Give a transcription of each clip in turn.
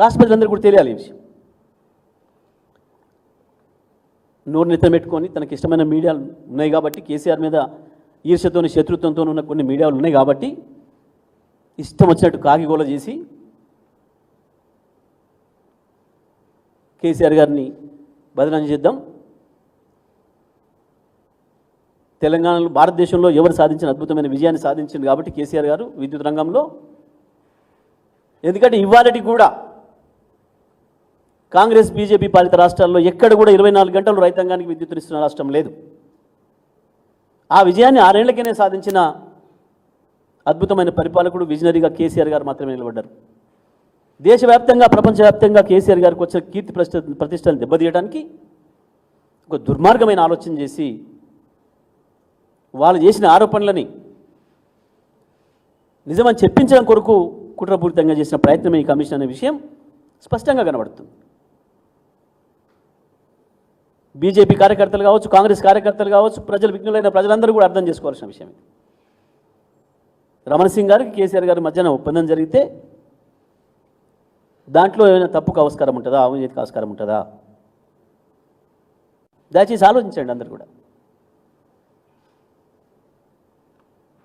రాష్ట్ర ప్రజలందరూ కూడా తెలియాలి ఈ విషయం. నోరు నెత్తం పెట్టుకొని తనకి ఇష్టమైన మీడియాలు ఉన్నాయి కాబట్టి కేసీఆర్ మీద ఈర్ష్యతోని శత్రుత్వంతో ఉన్న కొన్ని మీడియాలు ఉన్నాయి కాబట్టి ఇష్టం వచ్చినట్టు కాకిగోల చేసి కేసీఆర్ గారిని బదనాం చేద్దాం. తెలంగాణలో భారతదేశంలో ఎవరు సాధించిన అద్భుతమైన విజయాన్ని సాధించింది కాబట్టి కేసీఆర్ గారు విద్యుత్ రంగంలో. ఎందుకంటే ఇవాళటి కూడా కాంగ్రెస్ బీజేపీ పాలిత రాష్ట్రాల్లో ఎక్కడ కూడా ఇరవై నాలుగు గంటలు రైతాంగానికి విద్యుత్తునిస్తున్న రాష్ట్రం లేదు. ఆ విజయాన్ని ఆరేళ్ళకైనా సాధించిన అద్భుతమైన పరిపాలకుడు విజనరీగా కేసీఆర్ గారు మాత్రమే నిలబడ్డారు. దేశవ్యాప్తంగా ప్రపంచవ్యాప్తంగా కేసీఆర్ గారికి వచ్చిన కీర్తి ప్రతిష్ట ప్రతిష్టలు దెబ్బతీయడానికి ఒక దుర్మార్గమైన ఆలోచన చేసి వాళ్ళు చేసిన ఆరోపణలని నిజమని చెప్పించడం కొరకు కుట్రపూరితంగా చేసిన ప్రయత్నం ఈ కమిషన్ అనే విషయం స్పష్టంగా కనబడుతుంది. బీజేపీ కార్యకర్తలు కావచ్చు కాంగ్రెస్ కార్యకర్తలు కావచ్చు ప్రజలు విఘ్నులైన ప్రజలందరూ కూడా అర్థం చేసుకోవాల్సిన విషయం ఇది. రమణ సింగ్ గారికి కేసీఆర్ గారి మధ్యన ఒప్పందం జరిగితే దాంట్లో ఏమైనా తప్పుకు ఆస్కారం ఉంటుందా అవినీతికి ఆస్కారం ఉంటుందా? దయచేసి ఆలోచించండి అందరు కూడా.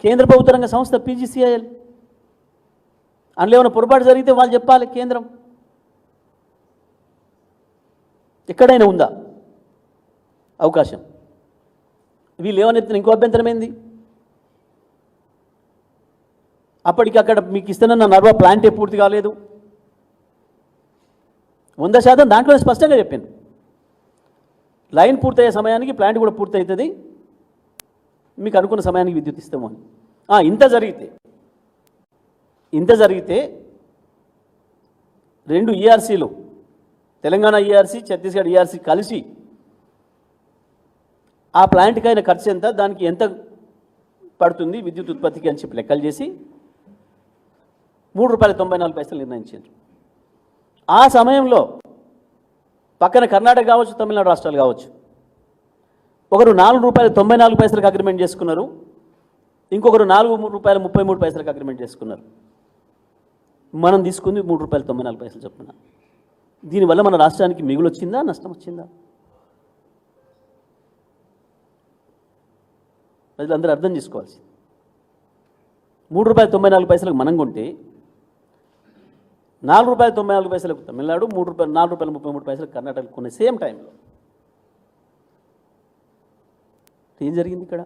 కేంద్ర ప్రభుత్వ రంగ సంస్థ పీజీసీఐఎల్. అందులో ఏమైనా పొరపాటు జరిగితే వాళ్ళు చెప్పాలి కేంద్రం. ఎక్కడైనా ఉందా? అవకాశం. వీళ్ళు ఏమని ఇంకో అభ్యంతరం ఏంది? అప్పటికి అక్కడ మీకు ఇస్తున్న నర్వా ప్లాంటే పూర్తి కాలేదు. వంద శాతం దాంట్లో స్పష్టంగా చెప్పాను లైన్ పూర్తయ్యే సమయానికి ప్లాంట్ కూడా పూర్తవుతుంది మీకు అనుకున్న సమయానికి విద్యుత్ ఇస్తాము అని. ఇంత జరిగితే ఇంత జరిగితే రెండు ఈఆర్సీలు తెలంగాణ ఈఆర్సీ ఛత్తీస్గఢ్ ఈఆర్సీ కలిసి ఆ ప్లాంట్కి అయిన ఖర్చు ఎంత? దానికి ఎంత పడుతుంది విద్యుత్ ఉత్పత్తికి అని చెప్పి లెక్కలు చేసి మూడు రూపాయల తొంభై నాలుగు పైసలు నిర్ణయించారు. ఆ సమయంలో పక్కన కర్ణాటక కావచ్చు తమిళనాడు రాష్ట్రాలు కావచ్చు ఒకరు నాలుగు రూపాయల తొంభై నాలుగు పైసలకు అగ్రిమెంట్ చేసుకున్నారు. ఇంకొకరు నాలుగు మూడు రూపాయల ముప్పై మూడు పైసలకు అగ్రిమెంట్ చేసుకున్నారు. మనం తీసుకుంది మూడు రూపాయల తొంభై నాలుగు పైసలు చొప్పున. దీనివల్ల మన రాష్ట్రానికి మిగులు వచ్చిందా నష్టం వచ్చిందా ప్రజలందరూ అర్థం చేసుకోవాల్సింది. మూడు రూపాయల తొంభై నాలుగు పైసలకు మనం కొంటే నాలుగు రూపాయల తొంభై నాలుగు పైసలకు తమిళనాడు మూడు రూపాయలు నాలుగు రూపాయల ముప్పై మూడు పైసలకు కర్ణాటకలు కొనే సేమ్ టైంలో. ఏం జరిగింది ఇక్కడ?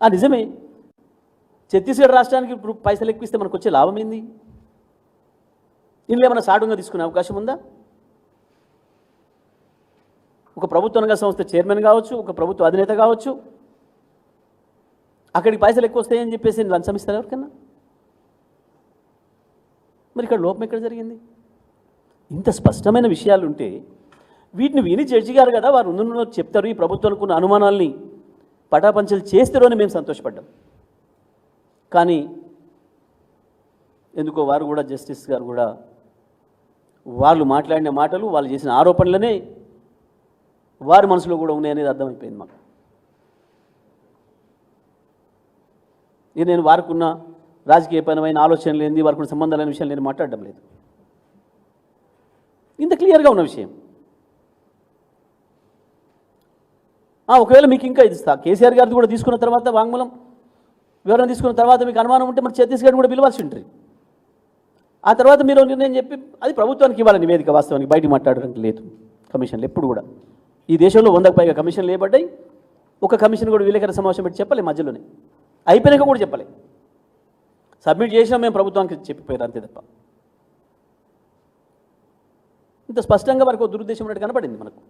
ఆ నిజమే. ఛత్తీస్గఢ్ రాష్ట్రానికి ఇప్పుడు పైసలు ఎక్కిస్తే మనకు వచ్చే లాభం ఏంది? ఇందులో ఏమైనా సాడుగా తీసుకునే అవకాశం ఉందా? ఒక ప్రభుత్వ రంగ సంస్థ చైర్మన్ కావచ్చు ఒక ప్రభుత్వ అధినేత కావచ్చు అక్కడికి పైసలు ఎక్కువ వస్తాయని చెప్పేసి లంచం ఇస్తారు ఎవరికన్నా? మరి ఇక్కడ లోపం ఎక్కడ జరిగింది? ఇంత స్పష్టమైన విషయాలు ఉంటే వీటిని విని జడ్జి గారు కదా వారు ఉన్న చెప్తారు ఈ ప్రభుత్వానికి ఉన్న అనుమానాల్ని పటాపంచలు చేస్తారో అని మేము సంతోషపడ్డాం. కానీ ఎందుకో వారు కూడా జస్టిస్ గారు కూడా వాళ్ళు మాట్లాడిన మాటలు వాళ్ళు చేసిన ఆరోపణలనే వారి మనసులో కూడా ఉన్నాయనేది అర్థమైపోయింది మాకు. ఇది నేను వారికున్న రాజకీయపరమైన ఆలోచనలు ఏంది వారికి సంబంధాలైన విషయాలు నేను మాట్లాడడం లేదు. ఇంత క్లియర్గా ఉన్న విషయం. ఒకవేళ మీకు ఇంకా ఇది కేసీఆర్ గారిది కూడా తీసుకున్న తర్వాత వాంగ్మూలం వివరణ తీసుకున్న తర్వాత మీకు అనుమానం ఉంటే మరి ఛత్తీస్గఢ్ కూడా పిలవాల్సి ఉంటుంది. ఆ తర్వాత మీరు నిర్ణయం చెప్పి అది ప్రభుత్వానికి ఇవ్వాలి నివేదిక వాస్తవానికి? బయట మాట్లాడడానికి లేదు కమిషన్లు ఎప్పుడు కూడా. ఈ దేశంలో వందకు పైగా కమిషన్లు ఏపడ్డాయి ఒక కమిషన్ కూడా విలేకరణ సమావేశం పెట్టి చెప్పలే మధ్యలోనే. అయిపోయినాక కూడా చెప్పలే. సబ్మిట్ చేసినా మేము ప్రభుత్వానికి చెప్పిపోయారు అంతే తప్ప. ఇంత స్పష్టంగా వారికి దురుద్దేశం ఉన్నట్టు కనపడింది మనకు.